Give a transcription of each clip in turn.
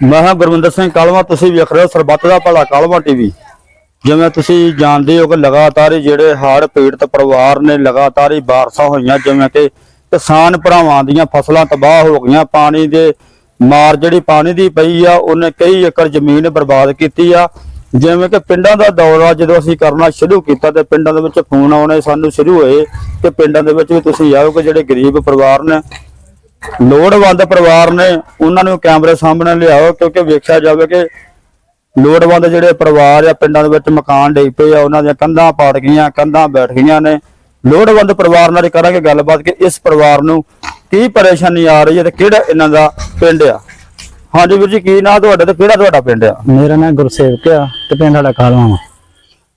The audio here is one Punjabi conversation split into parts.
ਮੈਂ ਹਾਂ ਗੁਰਵਿੰਦਰ ਸਿੰਘ ਕਾਲਵਾ, ਤੁਸੀਂ ਵੇਖ ਰਹੇ ਹੋ, ਸਰਬੱਤ ਦਾ ਭਲਾ ਕਾਲਵਾ ਟੀਵੀ। ਜਿਵੇਂ ਤੁਸੀਂ ਜਾਣਦੇ ਹੋ ਕਿ ਲਗਾਤਾਰ ਹੀ ਜਿਹੜੇ ਹੜ੍ਹ ਪੀੜਤ ਪਰਿਵਾਰ ਨੇ, ਲਗਾਤਾਰ ਹੀ ਬਾਰਸਾਂ ਹੋਈਆਂ, ਜਿਵੇਂ ਕਿ ਕਿਸਾਨ ਭਰਾਵਾਂ ਦੀਆਂ ਫਸਲਾਂ ਤਬਾਹ ਹੋ ਗਈਆਂ। ਪਾਣੀ ਦੇ ਮਾਰ ਜਿਹੜੀ ਪਾਣੀ ਦੀ ਪਈ ਆ, ਉਹਨੇ ਕਈ ਏਕੜ ਜ਼ਮੀਨ ਬਰਬਾਦ ਕੀਤੀ ਆ। ਜਿਵੇਂ ਕਿ ਪਿੰਡਾਂ ਦਾ ਦੌਰਾ ਜਦੋਂ ਅਸੀਂ ਕਰਨਾ ਸ਼ੁਰੂ ਕੀਤਾ ਤੇ ਪਿੰਡਾਂ ਦੇ ਵਿੱਚ ਫੋਨ ਆਉਣੇ ਸਾਨੂੰ ਸ਼ੁਰੂ ਹੋਏ ਕਿ ਪਿੰਡਾਂ ਦੇ ਵਿੱਚ ਵੀ ਤੁਸੀਂ ਆਓ ਕਿ ਜਿਹੜੇ ਗਰੀਬ ਪਰਿਵਾਰ ਨੇ ਲੋੜਵੰਦ ਪਰਿਵਾਰ ਨੇ ਉਹਨਾਂ ਨੂੰ ਕੈਮਰੇ ਸਾਹਮਣੇ ਲਿਆਓ, ਕਿਉਂਕਿ ਵੇਖਿਆ ਜਾਵੇ ਕਿ ਲੋੜਵੰਦ ਜਿਹੜੇ ਪਰਿਵਾਰ ਆ, ਪਿੰਡਾਂ ਦੇ ਵਿੱਚ ਮਕਾਨ ਡਿੱਗ ਪਏ ਆ, ਉਹਨਾਂ ਦੀਆਂ ਕੰਧਾਂ ਪਾੜ ਗਈਆਂ, ਕੰਧਾਂ ਬੈਠ ਗਈਆਂ ਨੇ। ਲੋੜਵੰਦ ਪਰਿਵਾਰ ਨਾਲ ਕਰਾਂਗੇ ਗੱਲਬਾਤ ਕਿ ਇਸ ਪਰਿਵਾਰ ਨੂੰ ਕੀ ਪਰੇਸ਼ਾਨੀ ਆ ਰਹੀ ਹੈ ਤੇ ਕਿਹੜਾ ਇਹਨਾਂ ਦਾ ਪਿੰਡ ਆ। ਹਾਂਜੀ ਵੀਰ ਜੀ, ਕੀ ਨਾਂ ਤੁਹਾਡਾ ਤੇ ਕਿਹੜਾ ਤੁਹਾਡਾ ਪਿੰਡ ਆ? ਮੇਰਾ ਨਾਮ ਗੁਰਸੇਵਕ ਆ ਤੇ ਪਿੰਡ ਸਾਡਾ ਕਾਲਵਾ ਵਾ।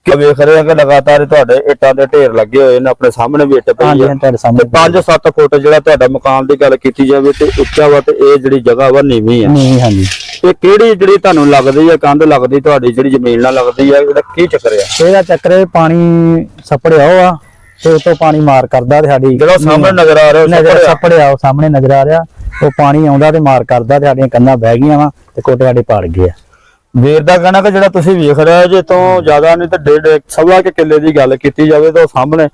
ਕਿ ਵੇਖ ਰਹੇ ਆ ਕਿ ਲਗਾਤਾਰ ਹੀ ਤੁਹਾਡੇ ਇੱਟਾਂ ਦੇ ਢੇਰ ਲੱਗੇ ਹੋਏ ਨੇ ਆਪਣੇ ਸਾਹਮਣੇ ਵੀ ਇੱਟ ਪਈ ਆ। ਤੁਹਾਡੇ ਸਾਹਮਣੇ 5-7 ਫੁੱਟ ਜਿਹੜਾ ਤੁਹਾਡਾ ਮਕਾਨ ਦੀ ਗੱਲ ਕੀਤੀ ਜਾਵੇ ਤੇ ਉੱਚਾ ਵਾ ਤੇ ਇਹ ਜਿਹੜੀ ਜਗ੍ਹਾ ਵਾ ਨੀਵੀਂ ਆ। ਨਹੀਂ ਹਾਂਜੀ। ਇਹ ਕਿਹੜੀ ਜਿਹੜੀ ਤੁਹਾਨੂੰ ਲੱਗਦੀ ਹੈ ਕੰਧ ਲੱਗਦੀ ਤੁਹਾਡੀ ਜਿਹੜੀ ਜ਼ਮੀਨ ਨਾਲ ਲੱਗਦੀ ਹੈ ਇਹਦਾ ਕੀ ਚੱਕਰ ਆ? ਇਹਦਾ ਚੱਕਰ ਇਹ ਪਾਣੀ ਸੱਪੜਿਆ ਉਹ ਆ ਤੇ ਉਤੋਂ ਪਾਣੀ ਮਾਰ ਕਰਦਾ ਤੇ ਸਾਡੀ ਜਿਹੜਾ ਸਾਹਮਣੇ ਨਜ਼ਰ ਆ ਰਿਹਾ ਨਜ਼ਰ। ਸੱਪੜਿਆ। ਉਹ ਸਾਹਮਣੇ ਨਜ਼ਰ ਆ ਰਿਹਾ ਉਹ ਪਾਣੀ ਆਉਂਦਾ ਤੇ ਮਾਰ ਕਰਦਾ ਤੇ ਸਾਡੀਆਂ ਕੰਨਾਂ ਬਹਿ ਗਈਆਂ ਵਾ ਤੇ ਕੋਟੇ ਸਾਡੇ ਪਾੜ ਗਏ ਆ। ਵੀਰ ਦਾ ਕਹਿਣਾ ਕਿ ਜਿਹੜਾ ਤੁਸੀਂ ਵੇਖ ਰਹੇ ਹੋ ਜੇ ਤੋਂ ਜ਼ਿਆਦਾ ਨਹੀਂ ਤਾਂ ਡੇਢ ਸਵਾ ਕੇ ਕਿੱਲੇ ਦੀ ਗੱਲ ਕੀਤੀ ਜਾਵੇ ਤਾਂ ਸਾਹਮਣੇ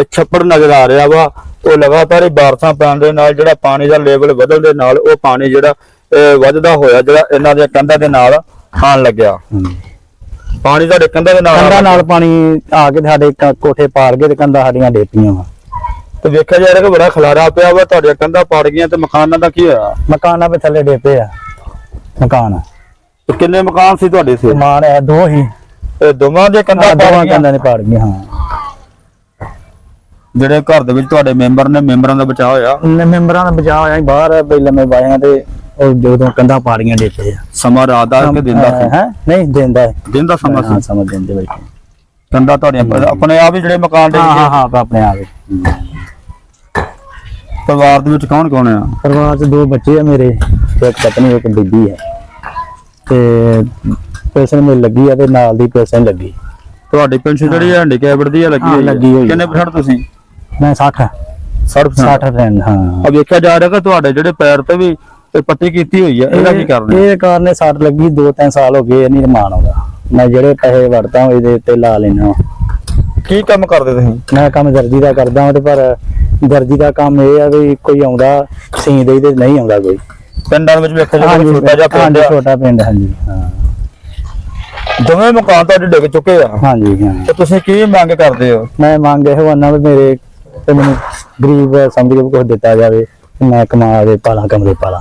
ਇੱਕ ਛੱਪੜ ਨਜ਼ਰ ਆ ਰਿਹਾ ਵਾ। ਉਹ ਲਗਾਤਾਰ ਹੀ ਬਾਰਸਾਂ ਪੈਣ ਦੇ ਨਾਲ ਜਿਹੜਾ ਪਾਣੀ ਦਾ ਲੈਵਲ ਵਧਣ ਦੇ ਨਾਲ ਉਹ ਪਾਣੀ ਜਿਹੜਾ ਵੱਧਦਾ ਹੋਇਆ ਜਿਹੜਾ ਇਹਨਾਂ ਦੀਆਂ ਕੰਧਾਂ ਦੇ ਨਾਲ ਆਣ ਲੱਗਿਆ। ਪਾਣੀ ਤੁਹਾਡੇ ਕੰਧਾਂ ਦੇ ਨਾਲ ਕੰਧਾਂ ਨਾਲ ਪਾਣੀ ਆ ਕੇ ਤੇ ਸਾਡੇ ਕੋਠੇ ਪਾੜ ਗਏ ਤੇ ਕੰਧਾਂ ਸਾਡੀਆਂ ਡੇਪੀਆਂ ਵਾ। ਤੇ ਵੇਖਿਆ ਜਾ ਰਿਹਾ ਕਿ ਬੜਾ ਖਲਾਰਾ ਪਿਆ ਵਾ ਤੁਹਾਡੀਆਂ ਕੰਧਾਂ ਪਾੜ ਗਈਆਂ ਤੇ ਮਕਾਨਾਂ ਦਾ ਕੀ ਹੋਇਆ? ਮਕਾਨਾਂ ਦੇ ਥੱਲੇ ਡੇਪੇ ਆ। ਮਕਾਨ। ਤੇ ਕਿੰਨੇ ਮਕਾਨ ਸੀ ਤੁਹਾਡੇ ਸੀ ਸਮਾਨ ਹੈ ਦੋ ਹੀ। ਇਹ ਦੋਵਾਂ ਦੇ ਕੰਧਾਂ ਦੋਵਾਂ ਗਈਆਂ? ਕੰਧਾਂ ਦੇ ਪਾੜ ਗਏ ਹਾਂ। ਜਿਹੜੇ ਘਰ ਦੇ ਵਿੱਚ ਤੁਹਾਡੇ ਮੈਂਬਰ ਨੇ ਮੈਂਬਰਾਂ ਦਾ ਬਚਾਅ ਹੋਇਆ? ਨੇ ਮੈਂਬਰਾਂ ਦਾ ਬਚਾਅ ਹੋਇਆ ਸੀ ਬਾਹਰ ਬਈ ਲੰਮੇ ਬਾਇਆਂ ਤੇ ਉਹ ਜਦੋਂ ਕੰਧਾਂ ਪਾੜੀਆਂ ਡੇਪੇ ਆ। ਸਮਾਂ ਰਾਤ ਦਾ ਕਿ ਦਿਨ ਦਾ ਸੀ? ਹੈ ਨਹੀਂ ਦਿੰਦਾ ਹੈ। ਦਿਨ ਦਾ ਸਮਾਂ ਹਾਂ ਸੀ ਸਮਝ ਦਿੰਦੇ ਬੈਠੇ ਕੰਧਾਂ ਤੁਹਾਡੀਆਂ ਪ- ਆਪਣੇ ਆਪ ਹੀ ਜਿਹੜੇ ਮਕਾਨ ਦੇ ਹਾਂ ਹਾਂ ਹਾਂ ਆਪਣੇ ਆਪ ਹੀ। ਪਰਿਵਾਰ ਦੇ ਵਿੱਚ ਕੌਣ ਕੌਣ ਆ? ਪਰਿਵਾਰ ਚ ਦੋ ਬੱਚੇ ਆ ਮੇਰੇ ਤੇ ਇੱਕ ਪਤਨੀ ਇੱਕ ਬੀਬੀ ਹੈ। ਤੇ ਪੈਸੇ ਮਿਲ ਲੱਗੀ ਆ ਤੇ ਨਾਲ ਦੀ ਪੈਸੇ ਲੱਗੀ। ਤੁਹਾਡੀ ਪੈਨਸ਼ਨ ਜਿਹੜੀ ਹੈਂਡੀਕੈਪਡ ਦੀ ਆ ਲੱਗੀ ਹਾਂ, ਹੋਈ ਆ। ਲੱਗੀ ਹੋਈ ਆ। ਕਿੰਨੇ ਪਰਸੈਂਟ ਤੁਸੀਂ? ਮੈਂ 60 60% 60 ਰੈਂਡ ਹਾਂ। ਆ ਵੇਖਿਆ ਜਾ ਰਿਹਾ ਕਿ ਤੁਹਾਡੇ ਜਿਹੜੇ ਪੈਰ ਤੇ ਵੀ ਇਹ ਪੱਟੀ ਕੀਤੀ ਹੋਈ ਆ ਇਹਦਾ ਕੀ ਕਰਨਾ ਇਹ ਕਾਰਨ ਇਹ ਸੱਟ ਲੱਗੀ 2-3 ਸਾਲ ਹੋ ਗਏ ਇਹ ਨਹੀਂ ਰਮਾਨ ਆਉਂਦਾ। ਮੈਂ ਜਿਹੜੇ ਪੈਸੇ ਵੜਦਾ ਇਹਦੇ ਉੱਤੇ ਲਾ ਲੈਣਾ ਕੀ ਕੰਮ ਕਰਦੇ ਤੁਸੀਂ? ਮੈਂ ਕੰਮ ਦਰਜੀ ਦਾ ਕਰਦਾ ਹਾਂ ਤੇ ਪਰ ਦਰਜੀ ਦਾ ਕੰਮ ਇਹ ਆ ਵੀ ਕੋਈ ਆਉਂਦਾ ਸੀਂ ਦੇ ਤੇ ਨਹੀਂ ਆਉਂਦਾ ਕੋਈ। ਪਿੰਡਾਂ ਵਿੱਚ ਵੇਖਿਆ ਜਾ ਰਿਹਾ ਛੋਟਾ ਜਿਹਾ ਪਿੰਡ ਹਾਂਜੀ ਆ ਛੋਟਾ ਪਿੰਡ ਹਾਂਜੀ ਹਾਂ। ਦੋਵੇਂ ਮਕਾਨ ਤੁਹਾਡੇ ਡਿੱਗ ਚੁੱਕੇ ਆ? ਹਾਂਜੀ ਹਾਂ ਤੇ ਤੁਸੀਂ ਕੀ ਮੰਗ ਕਰਦੇ ਹੋ? ਮੈਂ ਮੰਗ ਇਹ ਵੰਨਾ ਵੀ ਮੇਰੇ ਤੇ ਮੈਨੂੰ ਗਰੀਬ ਸਮਝ ਕੇ ਕੁਝ ਦਿੱਤਾ ਜਾਵੇ ਤੇ ਮੈਂ ਕਮਾ ਦੇ ਪਾਲਾਂ ਕਮਰੇ ਪਾਲਾਂ।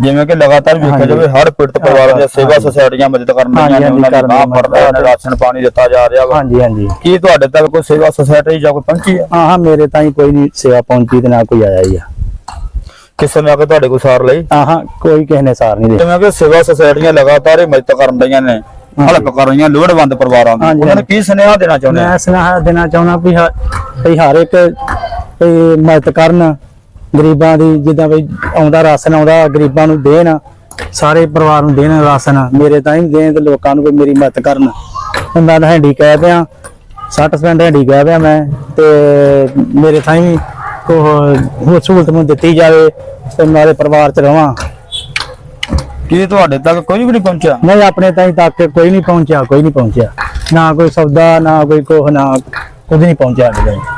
ਜਿਵੇਂ ਕਿ ਲਗਾਤਾਰ ਵੇਖਿਆ। ਜਾਵੇ ਹਰ ਪੀੜਤ ਪਰਿਵਾਰਾਂ ਦੀਆਂ ਸੇਵਾ। ਸੁਸਾਇਟੀਆਂ ਮਦਦ ਕਰਨ ਰਹੀਆਂ ਨੇ ਉਹਨਾਂ ਦੀ ਬਾਹ ਫੜਦਾ ਨੇ। ਰਾਸ਼ਨ ਪਾਣੀ ਦਿੱਤਾ ਜਾ ਰਿਹਾ ਵਾ। ਹਾਂਜੀ ਹਾਂਜੀ। ਕੀ ਤੁਹਾਡੇ ਤੱਕ ਕੋਈ ਸੇਵਾ ਸੁਸਾਇਟੀ ਜਾਂ ਕੋਈ ਪਹੁੰਚੀ ਆ ਹਾਂ ਹਾਂ ਮੇਰੇ ਤਾਈਂ ਕੋਈ ਨਹੀਂ ਸੇਵਾ ਪਹੁੰਚੀ ਤੇ ਨਾ ਕੋਈ ਆਇਆ ਹੀ ਆ। ਕਿਸੇ ਨੇ ਆ ਕੇ ਤੁਹਾਡੇ ਕੋਲ ਸਾਰ ਲਈ? ਹਾਂ ਹਾਂ ਕੋਈ ਕਿਸੇ ਨੇ ਸਾਰ ਨਹੀਂ ਦੇ ਜਿਵੇਂ ਕਿ ਸੇਵਾ ਸੁਸਾਇਟੀਆਂ ਲਗਾਤਾਰ ਹੀ ਮਦਦ ਕਰਨ ਰਹੀਆਂ ਨੇ ਹਲਪ ਕਰ ਰਹੀਆਂ ਲੋੜਵੰਦ ਪਰਿਵਾਰਾਂ ਹਾਂਜੀ, ਉਹਨਾਂ ਨੂੰ ਕੀ ਸੁਨੇਹਾ ਦੇਣਾ ਚਾਹੁੰਦੇ ਮੈਂ ਸੁਨੇਹਾ ਦੇਣਾ ਚਾਹੁੰਦਾ ਵੀ ਵੀ ਹਰ ਇੱਕ ਮਦਦ ਕਰਨ ਗਰੀਬਾਂ ਦੀ ਜਿੱਦਾਂ ਵੀ ਆਉਂਦਾ ਰਾਸ਼ਨ ਆਉਂਦਾ ਗਰੀਬਾਂ ਨੂੰ ਦੇਣ ਸਾਰੇ ਪਰਿਵਾਰ ਨੂੰ ਦੇਣ ਰਾਸ਼ਨ। ਮੇਰੇ ਤਾਂ ਹੀ ਦੇਣ ਤੇ ਲੋਕਾਂ ਨੂੰ ਵੀ ਮੇਰੀ ਮਦਦ ਕਰਨ। ਮੈਂ ਹੈਂਡੀਕੈਪ ਆ 60% ਹੈਂਡੀਕੈਪ ਆ ਮੈਂ ਤੇ ਮੇਰੇ ਤਾਂ ਹੀ ਉਹ ਸਹੂਲਤ ਨੂੰ ਦਿੱਤੀ ਜਾਵੇ ਤੇ ਮੇਰੇ ਪਰਿਵਾਰ ਚ ਰਵਾਂ। ਕੀ ਤੁਹਾਡੇ ਤੱਕ ਕੋਈ ਵੀ ਨਹੀਂ ਪਹੁੰਚਿਆ? ਨਹੀਂ ਆਪਣੇ ਤਾਈਂ ਤੱਕ ਕੋਈ ਨਹੀਂ ਪਹੁੰਚਿਆ ਕੋਈ ਨਹੀਂ ਪਹੁੰਚਿਆ। ਨਾ ਕੋਈ ਸੌਦਾ ਨਾ ਕੋਈ ਕੋਹ ਨਾ ਕੁਝ ਨਹੀਂ ਪਹੁੰਚਿਆ।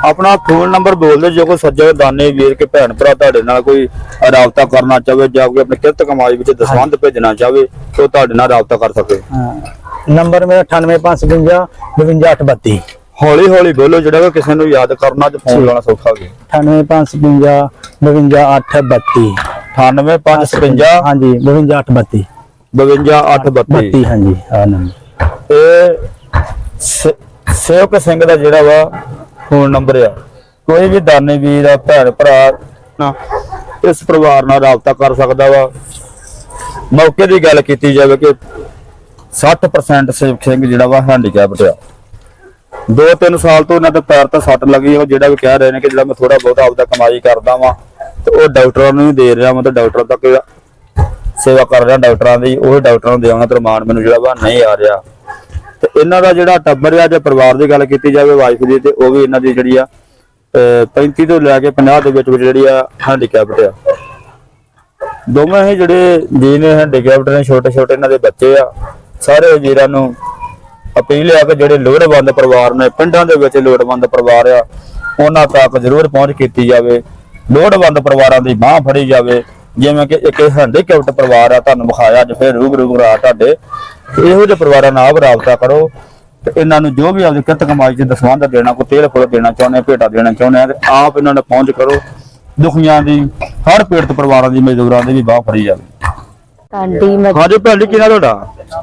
ਆਪਣਾ ਫੋਨ ਨੰਬਰ ਬੋਲ ਦਿਓ ਜੇ ਕੋਈ ਸੱਜਣ ਦਾਨੇ ਵੀਰ ਕੇ ਭੈਣ ਭਰਾ ਤੁਹਾਡੇ ਨਾਲ ਕੋਈ ਰਾਬਤਾ ਕਰਨਾ ਚਾਹਵੇ ਜਾਂ ਕੋਈ ਆਪਣੇ ਕਿਰਤ ਕਮਾਈ ਵਿੱਚ ਦਸਵੰਧ ਭੇਜਣਾ ਚਾਹਵੇ ਤਾਂ ਉਹ ਤੁਹਾਡੇ ਨਾਲ ਰਾਬਤਾ ਕਰ ਸਕੇ। ਹਾਂ। ਨੰਬਰ ਮੇਰਾ 98552 52832 ਹੌਲੀ ਹੌਲੀ ਬੋਲੋ ਜਿਹੜਾ ਕਿਸੇ ਨੂੰ ਯਾਦ ਕਰਨਾ ਤੇ ਫੋਨ ਲਾਉਣਾ ਸੌਖਾ ਹੋ ਗਿਆ। 98552 52832 98555 ਹਾਂਜੀ 52832 52832 32 ਹਾਂਜੀ ਆ ਨੰਬਰ। ਇਹ ਸ- ਸੇਵਕ ਸਿੰਘ ਦਾ ਜਿਹੜਾ ਵਾ ਫੋਨ ਨੰਬਰ ਆ। ਕੋਈ ਵੀ ਦਾਨੇ ਵੀਰ ਆ ਭੈਣ ਭਰਾ ਨਾ ਇਸ ਪਰਿਵਾਰ ਨਾਲ ਰਾਬਤਾ ਕਰ ਸਕਦਾ ਵਾ। ਮੌਕੇ ਦੀ ਗੱਲ ਕੀਤੀ ਜਾਵੇ ਕਿ 60% ਸੇਵਕ ਸਿੰਘ ਜਿਹੜਾ ਵਾ ਹੈਂਡੀਕੈਪਟ ਆ। ਦੋ ਤਿੰਨ ਸਾਲ ਤੋਂ ਇਹਨਾਂ ਦੇ ਪੈਰ ਤੇ ਸੱਟ ਲੱਗੀ ਉਹ ਜਿਹੜਾ ਵੀ ਕਹਿ ਰਹੇ ਨੇ ਕਿ ਜਿਹੜਾ ਮੈਂ ਥੋੜਾ ਬਹੁਤਾ ਆਪਦਾ ਕਮਾਈ ਕਰਦਾ ਵਾਂ, ਤੇ ਉਹ ਡਾਕਟਰਾਂ ਨੂੰ ਵੀ ਦੇ ਰਿਹਾ ਮੈਂ ਤੇ ਡਾਕਟਰ ਤੱਕ ਸੇਵਾ ਕਰ ਰਿਹਾ ਡਾਕਟਰਾਂ ਦੀ, ਉਹ ਡਾਕਟਰਾਂ ਨੂੰ ਦੇਵਾਂਗਾ ਤੇ ਰਮਾਨ ਮੈਨੂੰ ਜਿਹੜਾ ਵਾ ਨਹੀਂ ਆ ਰਿਹਾ। ਤੇ ਇਹਨਾਂ ਦਾ ਜਿਹੜਾ ਟੱਬਰ ਆ, ਜੇ ਪਰਿਵਾਰ ਦੀ ਗੱਲ ਕੀਤੀ ਜਾਵੇ ਵਾਈਫ ਦੀ, ਤੇ ਉਹ ਵੀ ਇਹਨਾਂ ਦੀ ਜਿਹੜੀ ਆ, ਅਹ 35 ਤੋਂ ਲੈ ਕੇ 50 ਦੇ ਵਿੱਚ ਵਿੱਚ ਜਿਹੜੀ ਆ ਹੈਂਡੀਕੈਪਟ ਆ। ਦੋਵੇਂ ਹੀ ਜਿਹੜੇ ਜੀ ਨੇ ਹੈਂਡੀਕੈਪਟ ਨੇ ਛੋਟੇ ਛੋਟੇ ਇਹਨਾਂ ਦੇ ਬੱਚੇ ਆ, ਸਾਰੇ ਵੀਰਾਂ ਨੂੰ ਅਪੀਲ ਹੈ ਕਿ ਜਿਹੜੇ ਲੋੜਵੰਦ ਪਰਿਵਾਰ ਨੇ, ਪਿੰਡਾਂ ਦੇ ਵਿੱਚ ਲੋੜਵੰਦ ਪਰਿਵਾਰ ਆ, ਉਹਨਾਂ ਤੱਕ ਜ਼ਰੂਰ ਪਹੁੰਚ ਕੀਤੀ ਜਾਵੇ। ਲੋੜਵੰਦ ਪਰਿਵਾਰਾਂ ਦੀ ਬਾਹ ਫੜੀ ਜਾਵੇ। ਜਿਵੇਂ ਕਿ ਇੱਕ ਹੈਂਡੀਕੈਪਟ ਪਰਿਵਾਰ ਆ, ਤੁਹਾਨੂੰ ਵਿਖਾਇਆ, ਅੱਜ ਫਿਰ ਰੂਬਰੂ ਰਾ ਤੁਹਾਡੇ। ਇਹੋ ਜਿਹੇ ਪਰਿਵਾਰਾਂ ਨਾਲ ਆਪ ਰਾਬਤਾ ਕਰੋ ਤੇ ਇਹਨਾਂ ਨੂੰ ਜੋ ਵੀ ਆਪਦੀ ਕਿਰਤ ਕਮਾਈ ਚ ਦਸਵੰਧ ਦੇਣਾ, ਕੋਈ ਤੇਲ ਫੁੱਲ ਦੇਣਾ ਚਾਹੁੰਦੇ ਆ, ਭੇਟਾ ਦੇਣਾ ਚਾਹੁੰਦੇ ਆ, ਤੇ ਆਪ ਇਹਨਾਂ ਨਾਲ ਪਹੁੰਚ ਕਰੋ। ਦੁਖੀਆਂ ਦੀ, ਹਰ ਪੀੜਤ ਪਰਿਵਾਰਾਂ ਦੀ, ਮਜ਼ਦੂਰਾਂ ਦੀ ਵੀ ਬਾਹ ਫੜੀ ਜਾਵੇ। ਸਾਡੀ ਮ- ਹਾਂਜੀ ਭੈਣ ਜੀ ਕਿਹਨਾਂ ਤੁਹਾਡਾ?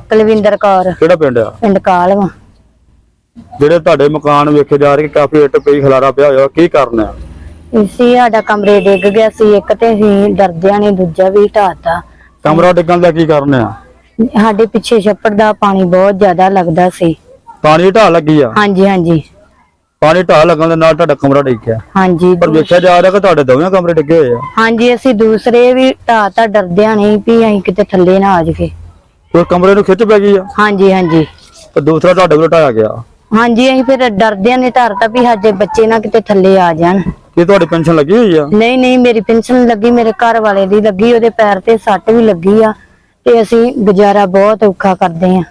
ਕੁਲਵਿੰਦਰ ਕੌਰ। ਕਿਹੜਾ ਪਿੰਡ ਆ? ਪਿੰਡ ਕਾਲਵਾ। ਜਿਹੜੇ ਤੁਹਾਡੇ ਮਕਾਨ ਵੇਖੇ ਜਾ ਰਹੇ ਕਿ ਕਾਫੀ ਇੱਟ ਪਈ ਖਲਾਰਾ ਪਿਆ ਹੋਇਆ ਕੀ ਕਰਨਾ ਹੈ? ਇਸੀ ਸਾਡਾ ਕਮਰੇ ਡਿੱਗ ਗਿਆ ਸੀ ਇੱਕ ਤੇ ਅਸੀਂ ਡਰਦਿਆਂ ਨੇ ਦੂਜਾ ਵੀ ਢਾਤਾ। ਕਮਰਾ ਡਿੱਗਣ ਦਾ ਕੀ ਕਰਨਾ ਆ? ਸਾਡੇ ਪਿੱਛੇ ਛੱਪੜ ਦਾ ਪਾਣੀ ਬਹੁਤ ਜ਼ਿਆਦਾ ਲੱਗਦਾ ਸੀ। ਪਾਣੀ ਢਾਹ ਲੱਗੀ ਆ? ਹਾਂਜੀ ਹਾਂਜੀ। ਪਾਣੀ ਢਾਹ ਲੱਗਣ ਦੇ ਨਾਲ ਤੁਹਾਡਾ ਕਮਰਾ ਡਿੱਗ ਗਿਆ ਹਾਂਜੀ ਪਰ ਵੇਖਿਆ ਜਾ ਰਿਹਾ ਕਿ ਤੁਹਾਡੇ ਦੋਵੇਂ ਕਮਰੇ ਡਿੱਗੇ ਹੋਏ ਆ। ਹਾਂਜੀ ਅਸੀਂ ਦੂਸਰੇ ਵੀ ਢਾਤਾ ਡਰਦਿਆਂ ਨਹੀਂ ਵੀ ਅਸੀਂ ਕਿਤੇ ਥੱਲੇ ਨਾ ਆ ਜਾਈਏ। ਕੋਈ ਕਮਰੇ ਨੂੰ ਖਿੱਚ ਪੈ ਗਈ ਆ? ਹਾਂਜੀ ਹਾਂਜੀ। ਤੇ ਦੂਸਰਾ ਤੁਹਾਡੇ ਕੋਲ ਢਾਇਆ ਗਿਆ। ਹਾਂਜੀ ਅਸੀਂ ਫਿਰ ਡਰਦਿਆਂ ਨੇ ਧਾਰਤਾ ਵੀ ਸਾਡੇ ਬੱਚੇ ਨਾ ਕਿਤੇ ਥੱਲੇ ਆ ਜਾਣ। ਕੀ ਤੁਹਾਡੀ ਪੈਨਸ਼ਨ ਲੱਗੀ ਹੋਈ ਆ? ਨਹੀਂ ਨਹੀਂ ਮੇਰੀ ਪੈਨਸ਼ਨ ਲੱਗੀ ਮੇਰੇ ਘਰ ਵਾਲੇ ਦੀ ਲੱਗੀ ਉਹਦੇ ਪੈਰ ਤੇ ਸੱਟ ਵੀ ਲੱਗੀ ਆ। ਤੇ ਅਸੀਂ ਗੁਜ਼ਾਰਾ ਬਹੁਤ ਔਖਾ ਕਰਦੇ ਆ।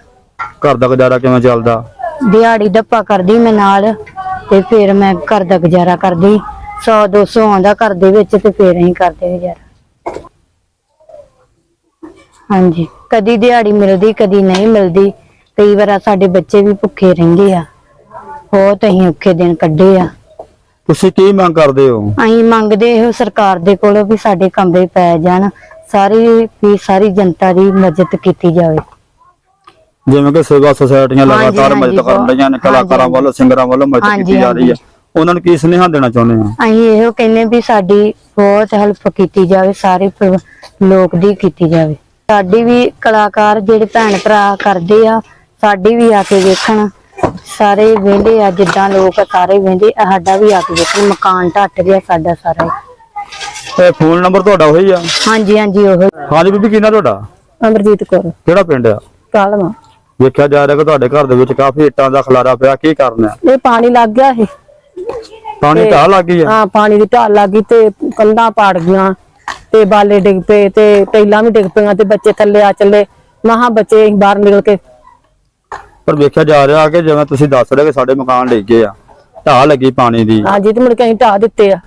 ਘਰ ਦਾ ਗੁਜ਼ਾਰਾ ਕਿਵੇਂ ਚੱਲਦਾ? ਦਿਹਾੜੀ ਦੱਪਾ ਕਰਦੀ ਮੈਂ ਨਾਲ। ਤੇ ਫਿਰ ਮੈਂ ਘਰ ਦਾ ਗੁਜ਼ਾਰਾ ਕਰਦੀ 100 200 ਆਉਂਦਾ ਘਰ ਦੇ ਵਿੱਚ ਤੇ ਫਿਰ ਅਸੀਂ ਕਰਦੇ ਗੁਜ਼ਾਰਾ। ਹਾਂਜੀ ਕਦੀ ਦਿਹਾੜੀ ਮਿਲਦੀ ਕਦੀ ਨਹੀਂ ਮਿਲਦੀ ਕਈ ਵਾਰ ਸਾਡੇ ਬੱਚੇ ਵੀ ਭੁੱਖੇ ਰਹਿੰਦੇ ਆ ਬਹੁਤ ਅਸੀਂ ਔਖੇ ਦਿਨ ਕੱਢੇ ਆ। ਤੁਸੀਂ ਕੀ ਮੰਗ ਕਰਦੇ ਹੋ? ਅਸੀਂ ਮੰਗਦੇ ਇਹੋ ਸਰਕਾਰ ਦੇ ਕੋਲੋਂ ਵੀ ਸਾਡੇ ਕਮਰੇ ਪੈ ਜਾਣ ਸਾਰੀ ਵੀ ਸਾਰੀ ਜਨਤਾ ਦੀ ਮਦਦ ਕੀਤੀ ਜਾਵੇ। ਜਿਵੇਂ ਕਿ ਸੇਵਾ ਸੁਸਾਇਟੀਆਂ ਲਗਾਤਾਰ ਮਦਦ ਕਰਨ ਰਹੀਆਂ ਨੇ ਕਲਾਕਾਰਾਂ। ਵੱਲੋਂ ਸਿੰਗਰਾਂ ਵੱਲੋਂ ਮਦਦ ਕੀਤੀ ਜਾ ਰਹੀ ਹੈ। ਉਹਨਾਂ ਨੂੰ ਕੀ ਸੁਨੇਹਾ ਦੇਣਾ ਚਾਹੁੰਦੇ ਆ ਅਸੀਂ ਇਹੋ ਕਹਿੰਨੇ ਵੀ ਸਾਡੀ ਬਹੁਤ ਹੈਲਪ ਕੀਤੀ ਜਾਵੇ ਸਾਰੇ ਲੋਕ ਦੀ ਕੀਤੀ ਜਾਵੇ। ਸਾਡੀ ਵੀ ਕਲਾਕਾਰ ਜਿਹੜੇ ਭੈਣ ਭਰਾ ਕਰਦੇ ਆ ਸਾਡੀ ਵੀ ਆ ਕੇ ਵੇਖਣ। ਸਾਰੇ ਵੇਂਦੇ ਆ ਜਿੱਦਾਂ ਲੋਕ ਸਾਰੇ ਵੇਂਦੇ ਸਾਡਾ ਵੀ ਆ ਕੇ ਵੇਖਣ। ਮਕਾਨ ਢੱਟ ਗਿਆ ਸਾਡਾ ਸਾਰਾ। ਇਹ ਫੋਨ ਨੰਬਰ ਤੁਹਾਡਾ ਉਹੀ ਆ? ਹਾਂਜੀ ਹਾਂਜੀ ਉਹ। ਹਾਂਜੀ ਬੀਬੀ ਕਿਹਨਾਂ ਤੁਹਾਡਾ? ਅਮਰਜੀਤ ਕੌਰ। ਕਿਹੜਾ ਪਿੰਡ ਆ? ਕਾਲਵਾ। ਵੇਖਿਆ ਜਾ ਰਿਹਾ ਕਿ ਤੁਹਾਡੇ ਘਰ ਦੇ ਵਿੱਚ ਕਾਫੀ ਇੱਟਾਂ ਦਾ ਖਲਾਰਾ ਪਿਆ ਕੀ ਕਰਨਾ ਇਹ ਪਾਣੀ ਲੱਗ ਗਿਆ ਇਹ ਪਾਣੀ ਢਾਹ ਲੱਗ ਗਈ ਹਾਂ? ਪਾਣੀ ਦੀ ਢਾਲ ਲੱਗ ਗਈ ਤੇ ਕੰਧਾਂ ਪਾੜ ਗਈਆਂ ਤੇ ਬਾਲੇ ਡਿੱਗ ਪਏ ਤੇ ਟੈਲਾਂ ਵੀ ਡਿੱਗ ਪਈਆਂ ਤੇ ਬੱਚੇ ਥੱਲੇ ਆ ਚੱਲੇ। ਮਹਾ ਬੱਚੇ ਬਾਹਰ ਨਿਕਲ ਕੇ। ਪਰ ਵੇਖਿਆ ਜਾ ਰਿਹਾ ਕਿ ਜਿਵੇਂ ਤੁਸੀਂ ਦੱਸ ਰਹੇ ਕਿ ਸਾਡੇ ਮਕਾਨ ਡਿੱਗੇ ਆ ਢਾਹ ਲੱਗੀ ਪਾਣੀ ਦੀ। ਹਾਂਜੀ ਤੇ ਮੁੜ ਕੇ ਅਸੀਂ ਢਾਹ ਦਿੱਤੇ ਆ।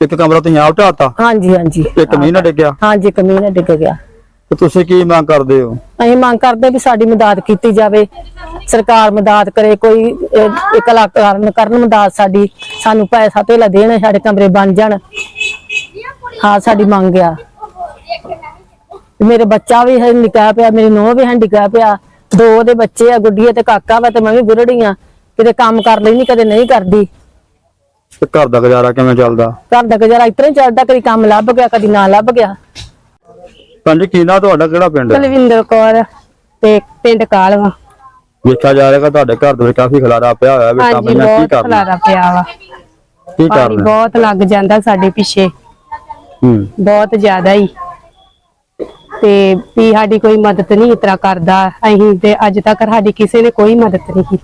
ਇੱਕ ਕਮਰਾ ਤੁਸੀਂ ਆਪ ਢਾਤਾ ਹਾਂਜੀ ਹਾਂਜੀ। ਇੱਕ ਮਹੀਨਾ ਡਿੱਗਿਆ ਹਾਂਜੀ ਕਮੀਨਾ ਡਿੱਗ ਗਿਆ। ਤੇ ਤੁਸੀਂ ਕੀ ਮੰਗ ਕਰਦੇ ਹੋ? ਅਸੀਂ ਮੰਗ ਕਰਦੇ ਵੀ ਸਾਡੀ ਮਦਦ ਕੀਤੀ ਜਾਵੇ। ਸਰਕਾਰ ਮਦਦ ਕਰੇ ਕੋਈ ਇਹ ਕਲਾਕਾਰ ਨੂੰ ਕਰਨ ਮਦਦ ਸਾਡੀ ਸਾਨੂੰ ਪੈਸਾ ਧੇਲਾ ਦੇਣ ਸਾਡੇ ਕਮਰੇ ਬਣ ਜਾਣ। ਹਾਂ ਸਾਡੀ ਮੰਗ ਆ। ਤੇ ਮੇਰੇ ਬੱਚਾ ਵੀ ਹੈ ਨਿਕਾ ਪਿਆ ਮੇਰੀ ਨੂੰਹ ਵੀ ਹੈਂਡੀਕੈਪ ਆ। ਦੋ ਉਹਦੇ ਬੱਚੇ ਆ ਗੁੱਡੀ ਆ ਤੇ ਕਾਕਾ ਵਾ ਤੇ ਮੈਂ ਵੀ ਬੁਰੜੀ ਆ। ਕਿਤੇ ਕੰਮ ਕਰ ਲੈਣੀ ਕਦੇ ਨਹੀਂ ਕਰਦੀ। ਤੇ ਘਰ ਦਾ ਗੁਜ਼ਾਰਾ ਕਿਵੇਂ ਚੱਲਦਾ? ਘਰ ਦਾ ਗੁਜ਼ਾਰਾ ਇਤਨਾ ਹੀ ਚੱਲਦਾ ਕਦੀ ਕੰਮ ਲੱਭ ਗਿਆ ਕਦੀ ਨਾ ਲੱਭ ਗਿਆ। ਪੰਜ ਕੀ ਨਾਂ ਤੁਹਾਡਾ? ਕਿਹੜਾ ਪਿੰਡ? ਹੈ ਕੁਲਵਿੰਦਰ ਕੌਰ ਤੇ ਪਿੰਡ ਕਾਲਵਾ। ਵੇਖਿਆ ਜਾ ਰਿਹਾ ਕਿ ਤੁਹਾਡੇ ਘਰ ਦੇ ਵਿੱਚ ਕਾਫੀ ਖਲਾਰਾ ਪਿਆ ਹੋਇਆ ਵੀ ਕੰਮ ਜਾਂ ਕੀ ਕਰਨਾ। ਖਲਾਰਾ ਪਿਆ ਵਾ। ਕੀ ਪਾਣੀ ਕਰਨਾ? ਬਹੁਤ ਲੱਗ ਜਾਂਦਾ ਸਾਡੇ ਪਿੱਛੇ। ਹੂੰ। ਬਹੁਤ ਜ਼ਿਆਦਾ ਹੀ। ਤੇ ਵੀ ਸਾਡੀ ਕੋਈ ਮਦਦ ਨਹੀਂ ਇਤਰਾ ਕਰਦਾ। ਅਸੀਂ ਤੇ ਅੱਜ ਤੱਕ ਸਾਡੀ ਕਿਸੇ ਨੇ ਕੋਈ ਮਦਦ ਨਹੀਂ ਕੀਤੀ।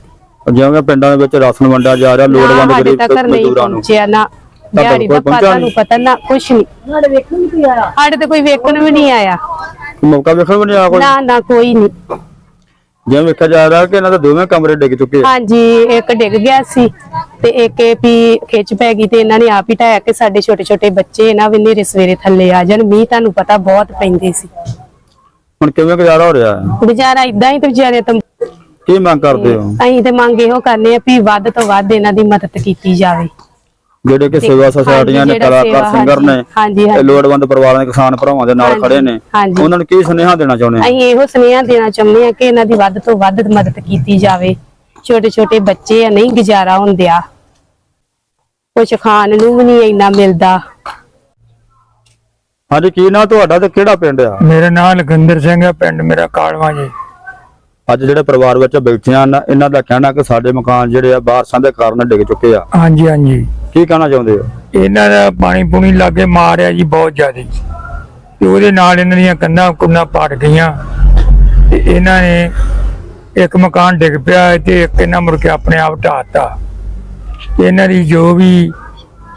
ਜਿਵੇਂ ਪਿੰਡਾਂ ਦੇ ਵਿੱਚ ਰਾਸ਼ਨ ਵੰਡਿਆ ਜਾ ਰਿਹਾ ਲੋੜਵੰਦ ਸਾਡੇ ਗਰੀਬ ਤੱਕ ਨਹੀਂ ਮਜ਼ਦੂਰਾਂ ਨੂੰ। ਪਹੁੰਚਿਆ ਨਾ। ਦਿਹਾੜੀ ਕੋਈ ਦਾ ਪਹੁੰਚਿਆ ਪਤਾ ਨੂੰ ਪਤਾ ਨਾ ਕੁਛ ਨਹੀਂ। ਸਾਡੇ ਵੇਖਣ ਵੀ ਨਹੀਂ ਆਇਆ। ਸਾਡੇ ਤੇ ਕੋਈ ਵੇਖਣ ਵੀ ਨਹੀਂ ਆਇਆ। ਮੌਕਾ ਵੇਖਣ ਵੀ ਨਹੀਂ ਆ ਕੋਈ? ਨਾ ਨਾ ਕੋਈ ਨਹੀਂ। ਜਿਵੇਂ ਵੇਖਿਆ ਜਾ ਰਿਹਾ ਕਿ ਇਹਨਾਂ ਦੇ ਦੋਵੇਂ ਕਮਰੇ ਡਿੱਗ ਚੁੱਕੇ ਆ। ਹਾਂਜੀ ਇੱਕ ਡਿੱਗ ਗਿਆ ਸੀ ਤੇ ਇੱਕ ਇਹ ਵੀ ਖਿੱਚ ਪੈ ਗਈ ਤੇ ਇਹਨਾਂ ਨੇ ਆਪ ਹੀ ਢਾਇਆ ਕਿ ਸਾਡੇ ਛੋਟੇ ਛੋਟੇ ਬੱਚੇ ਨਾ ਵੀ ਨੇਰੇ ਸਵੇਰੇ ਥੱਲੇ ਆ ਜਾਣ। ਮੀਂਹ ਤੁਹਾਨੂੰ ਪਤਾ ਬਹੁਤ ਪੈਂਦੇ ਸੀ। ਹੁਣ ਕਿਵੇਂ ਗੁਜ਼ਾਰਾ ਹੋ ਰਿਹਾ? ਹੈ ਵਿਚਾਰਾ ਇਦਾਂ ਹੀ ਤੇ ਵਿਚਾਰੇ ਤਾਂ ਕੀ ਮੰਗ ਕਰਦੇ ਹੋ? ਅਸੀਂ ਤੇ ਮੰਗ ਇਹੋ ਕਰਨੇ ਆ ਵੀ ਵੱਧ ਤੋਂ ਵੱਧ ਇਹਨਾਂ ਦੀ ਮਦਦ ਕੀਤੀ ਜਾਵੇ। ਜਿਹੜੇ ਕਿ ਸੇਵਾ ਸੁਸਾਇਟੀਆਂ ਨੇ ਕਲਾਕਾਰ ਸਿੰਗਰ ਨੇ ਹਾਂਜੀ, ਹਾਂਜੀ। ਲੋੜਵੰਦ ਪਰਿਵਾਰਾਂ ਦੇ ਕਿਸਾਨ ਭਰਾਵਾਂ ਦੇ ਨਾਲ ਖੜੇ ਨੇ। ਉਹਨਾਂ ਨੂੰ ਕੀ ਸੁਨੇਹਾ ਦੇਣਾ ਚਾਹੁੰਦੇ ਆ ਅਸੀਂ ਇਹੋ ਸੁਨੇਹਾ ਦੇਣਾ ਚਾਹੁੰਦੇ ਆ ਕਿ ਇਹਨਾਂ ਦੀ ਵੱਧ ਤੋਂ ਵੱਧ ਮਦਦ ਕੀਤੀ ਜਾਵੇ। ਛੋਟੇ ਛੋਟੇ ਬੱਚੇ ਆ ਨਹੀਂ ਗੁਜ਼ਾਰਾ ਹੁੰਦਿਆ। ਕੁਝ ਖਾਣ ਨੂੰ ਵੀ ਨਹੀਂ ਇੰਨਾ ਮਿਲਦਾ। ਹਾਂਜੀ ਕੀ ਨਾਂ ਤੁਹਾਡਾ ਤੇ ਕਿਹੜਾ ਪਿੰਡ ਆ? ਮੇਰਾ ਨਾਮ ਲਖਿੰਦਰ ਸਿੰਘ ਹੈ ਪਿੰਡ ਮੇਰਾ ਕਾਲਵਾ ਜੀ। ਅੱਜ ਜਿਹੜੇ ਪਰਿਵਾਰ ਵਿੱਚ ਬੈਠੇ ਆ ਇਹਨਾਂ ਦਾ ਕਹਿਣਾ ਕਿ ਸਾਡੇ ਮਕਾਨ ਜਿਹੜੇ ਆ ਬਾਰਿਸ਼ਾਂ ਦੇ ਕਾਰਨ ਡਿੱਗ ਚੁੱਕੇ ਆ। ਹਾਂਜੀ ਹਾਂਜੀ। ਕੀ ਕਹਿਣਾ ਚਾਹੁੰਦੇ ਹੋ? ਇਹਨਾਂ ਦਾ ਪਾਣੀ ਪੂਣੀ ਲਾਗੇ ਮਾਰਿਆ ਜੀ ਬਹੁਤ ਜ਼ਿਆਦਾ। ਤੇ ਉਹਦੇ ਨਾਲ ਇਹਨਾਂ ਦੀਆਂ ਕੰਨਾਂ ਕੁੰਨਾਂ ਪਾੜ ਗਈਆਂ। ਤੇ ਇਹਨਾਂ ਨੇ ਇੱਕ ਮਕਾਨ ਡਿੱਗ ਪਿਆ ਤੇ ਇੱਕ ਇਹਨਾਂ ਮੁੜ ਕੇ ਆਪਣੇ ਆਪ ਢਾਤਾ ਤੇ ਇਹਨਾਂ ਦੀ ਜੋ ਵੀ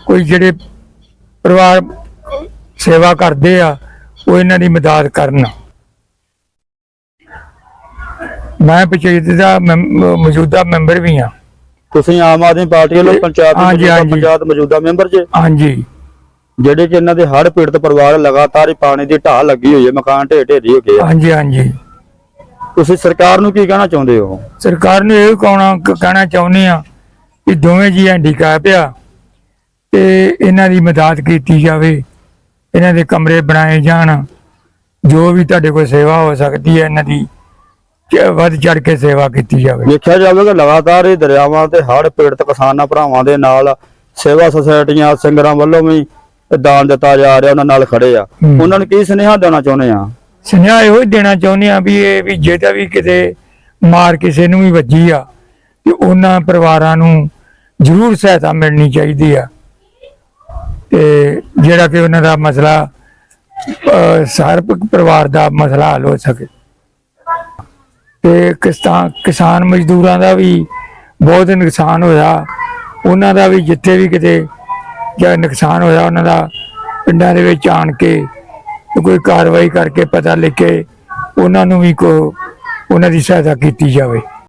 ਕੋਈ ਜਿਹੜੇ ਪਰਿਵਾਰ ਸੇਵਾ ਕਰਦੇ ਆ ਉਹ ਇਹਨਾਂ ਦੀ ਮਦਦ ਕਰਨ। ਮੈਂ ਪੰਚਾਇਤ ਦਾ ਮੈਂਬ- ਮੌਜੂਦਾ ਮੈਂਬਰ ਵੀ ਹਾਂ। ਤੁਸੀਂ ਆਮ ਆਦਮੀ ਪਾਰਟੀ ਵੱਲੋਂ ਪੰਚਾਇਤ ਦੇ ਹਾਂਜੀ, ਮੌਜੂਦਾ ਹਾਂਜੀ। ਪੰਚਾਇਤ ਮੌਜੂਦਾ ਮੈਂਬਰ ਜੇ? ਹਾਂਜੀ। ਜਿਹੜੇ ਕਿ ਇਹਨਾਂ ਦੇ ਹੜ੍ਹ ਪੀੜਤ ਪਰਿਵਾਰ ਲਗਾਤਾਰ ਹੀ ਪਾਣੀ ਦੀ ਢਾਹ ਲੱਗੀ ਹੋਈ ਹੈ ਮਕਾਨ ਢੇਰ ਢੇਰੀ ਹੋ ਗਏ ਆ। ਹਾਂਜੀ ਹਾਂਜੀ। ਤੁਸੀਂ ਸਰਕਾਰ ਨੂੰ ਕੀ ਕਹਿਣਾ ਚਾਹੁੰਦੇ ਹੋ? ਸਰਕਾਰ ਨੂੰ ਇਹ ਕਹਿਣਾ ਕਹਿਣਾ ਚਾਹੁੰਦੇ ਆ ਕਿ ਦੋਵੇਂ ਜੀ ਹੈਂਡੀਕੈਪ ਆ ਤੇ ਇਹਨਾਂ ਦੀ ਮਦਦ ਕੀਤੀ ਜਾਵੇ ਇਹਨਾਂ ਦੇ ਕਮਰੇ ਬਣਾਏ ਜਾਣ ਜੋ ਵੀ ਤੁਹਾਡੇ ਕੋਲ ਸੇਵਾ ਹੋ ਸਕਦੀ ਹੈ ਇਹਨਾਂ ਦੀ। ਵੱਧ ਚੜ ਕੇ ਸੇਵਾ ਕੀਤੀ ਜਾਵੇ। ਵੇਖਿਆ ਜਾਵੇਗਾ ਲਗਾਤਾਰ ਇਹ ਦਰਿਆਵਾਂ ਤੇ ਹੜ੍ਹ ਪੀੜਤ ਕਿਸਾਨਾਂ ਭਰਾਵਾਂ ਦੇ ਨਾਲ ਸੇਵਾ ਸੁਸਾਇਟੀਆਂ ਸਿੰਗਰਾਂ ਵੱਲੋਂ ਵੀ ਦਾਨ ਦਿੱਤਾ ਜਾ ਰਿਹਾ ਉਹਨਾਂ ਨਾਲ ਖੜੇ ਆ। ਉਹਨਾਂ ਨੂੰ ਕੀ ਸੁਨੇਹਾ ਦੇਣਾ ਚਾਹੁੰਦੇ ਆ? ਸੁਨੇਹਾ ਇਹੋ ਹੀ ਦੇਣਾ ਚਾਹੁੰਦੇ ਆ ਵੀ ਇਹ ਵੀ ਜਿਹਦਾ ਵੀ ਕਿਤੇ ਮਾਰ ਕਿਸੇ ਨੂੰ ਵੀ ਵੱਜੀ ਆ ਤੇ ਉਹਨਾਂ ਪਰਿਵਾਰਾਂ ਨੂੰ ਜ਼ਰੂਰ ਸਹਾਇਤਾ ਮਿਲਣੀ ਚਾਹੀਦੀ ਆ। ਤੇ ਜਿਹੜਾ ਕਿ ਉਹਨਾਂ ਦਾ ਮਸਲਾ ਅਹ, ਸਾਰੇ ਪ- ਪਰਿਵਾਰ ਦਾ ਮਸਲਾ ਹੱਲ ਹੋ ਸਕੇ। ਤੇ ਕਿਸਾਨ ਕਿਸਾਨ ਮਜ਼ਦੂਰਾਂ ਦਾ ਵੀ ਬਹੁਤ ਨੁਕਸਾਨ ਹੋਇਆ। ਉਹਨਾਂ ਦਾ ਵੀ ਜਿੱਥੇ ਵੀ ਕਿਤੇ ਜਾਂ ਨੁਕਸਾਨ ਹੋਇਆ, ਉਹਨਾਂ ਦਾ ਪਿੰਡਾਂ ਦੇ ਵਿੱਚ ਆਣ ਕੇ ਕੋਈ ਕਾਰਵਾਈ ਕਰਕੇ ਪਤਾ ਲਿਖ ਕੇ ਉਹਨਾਂ ਨੂੰ ਵੀ ਕੋ ਉਹਨਾਂ ਦੀ ਸਹਾਇਤਾ ਕੀਤੀ ਜਾਵੇ।